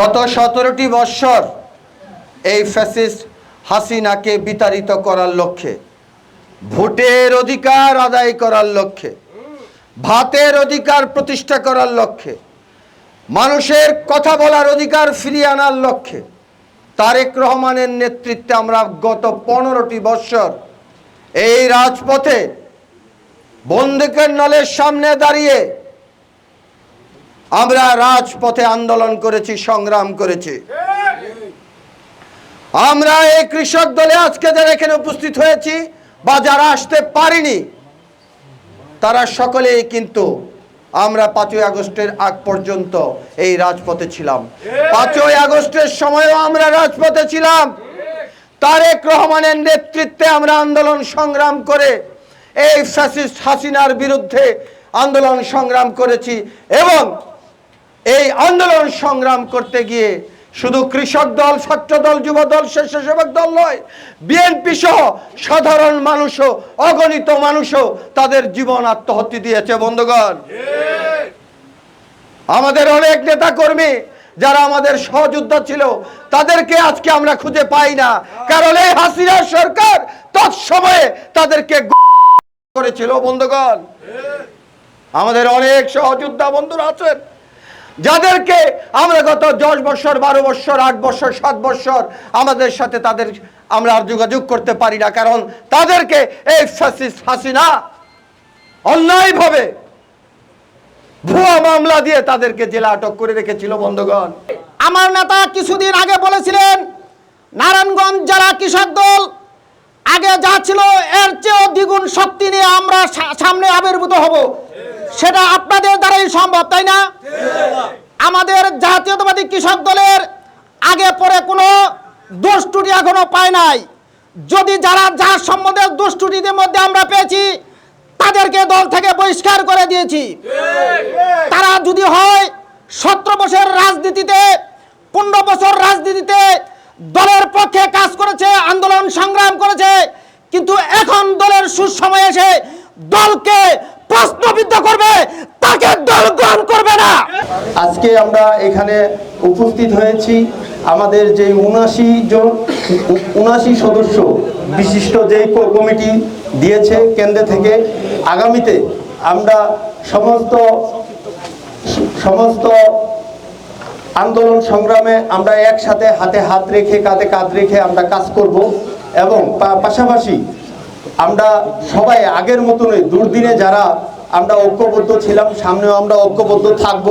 গত সতেরোটি বৎসর এই ফ্যাসিস্ট হাসিনাকে বিতাড়িত করার লক্ষ্যে, ভোটের অধিকার আদায় করার লক্ষ্যে, ভাতের অধিকার প্রতিষ্ঠা করার লক্ষ্যে, মানুষের কথা বলার অধিকার ফিরিয়ে আনার লক্ষ্যে তারেক রহমানের নেতৃত্বে আমরা গত পনেরোটি বৎসর এই রাজপথে বন্দুকের নলের সামনে দাঁড়িয়ে আমরা রাজপথে আন্দোলন করেছি, সংগ্রাম করেছি। আমরা এই কৃষক দলে আজকে যারা এখানে উপস্থিত হয়েছি বা যারা আসতে পারিনি, তারা সকলেই কিন্তু আমরা পাঁচই আগস্টের আগ পর্যন্ত এই রাজপথে ছিলাম। পাঁচই আগস্টের সময়ও আমরা রাজপথে ছিলাম। তারেক রহমানের নেতৃত্বে আমরা আন্দোলন সংগ্রাম করে, এই ফ্যাসিস্ট হাসিনার বিরুদ্ধে আন্দোলন সংগ্রাম করেছি এবং এই আন্দোলন সংগ্রাম করতে গিয়ে শুধু কৃষক দল ছাত্র দল, যুব দল, স্বেচ্ছাসেবক দল নয় বিএনপি সহ সাধারণ মানুষও, অগণিত মানুষও তাদের জীবন আত্মহত্যা দিয়েছে, বন্ধুগণ। আমাদের অনেক নেতা কর্মী যারা আমাদের সহযোদ্ধা ছিল, তাদেরকে আজকে আমরা খুঁজে পাই না। কারণ এই হাসিনা সরকার তৎসময়ে তাদেরকে করেছিল, বন্ধুগণ। আমাদের অনেক সহযোদ্ধা বন্ধুরা আছেন। যাদেরকে আমরা গত দশ বছর, বারো বছর, আট বছর, সাত বছর আমাদের সাথে তাদের আমরা আর যোগাযোগ করতে পারি না, কারণ তাদেরকে এই ফ্যাসিস্ট হাসিনা ভুয়া মামলা দিয়ে তাদেরকে জেলা আটক করে রেখেছিল, বন্ধুগণ। আমার নেতা কিছুদিন আগে বলেছিলেন, নারায়ণগঞ্জ যারা কৃষক দল, আগে যা ছিল এর চেয়েও দ্বিগুণ শক্তি নিয়ে আমরা সামনে আবির্ভূত হব। সেটা আপনাদের দ্বারাই সম্ভব, তাই না? আমাদের জাতীয়তাবাদী কৃষক দলের আগে পরে কোনো দোষ এখনও পায় নাই। যদি যারা যার সম্বন্ধে দোষ মধ্যে আমরা পেয়েছি, তাদেরকে দল থেকে বহিষ্কার করে দিয়েছি। তারা যদি হয়, সতেরো বছর রাজনীতিতে, পনেরো বছর রাজনীতিতে দলের পক্ষে কাজ করেছে, আন্দোলন সংগ্রাম করেছে, কিন্তু এখন দলের সুসময় এসে দলকে প্রশ্নবিদ্ধ করবে তাকে দল গ্রহণ করবে না আজকে আমরা এখানে উপস্থিত হয়েছি আমাদের যে উনাশি জন উনাশি সদস্য বিশিষ্ট ক- কমিটি দিয়েছে কেন্দ্র থেকে, আগামীতে আমরা সমস্ত সমস্ত আন্দোলন সংগ্রামে আমরা একসাথে হাতে হাত রেখে, কাঁধে কাঁধ রেখে আমরা কাজ করব এবং পাশাপাশি আমরা সবাই আগের মতনই, দুর্দিনে যারা আমরা ঐক্যবদ্ধ ছিলাম, সামনেও আমরা ঐক্যবদ্ধ থাকব।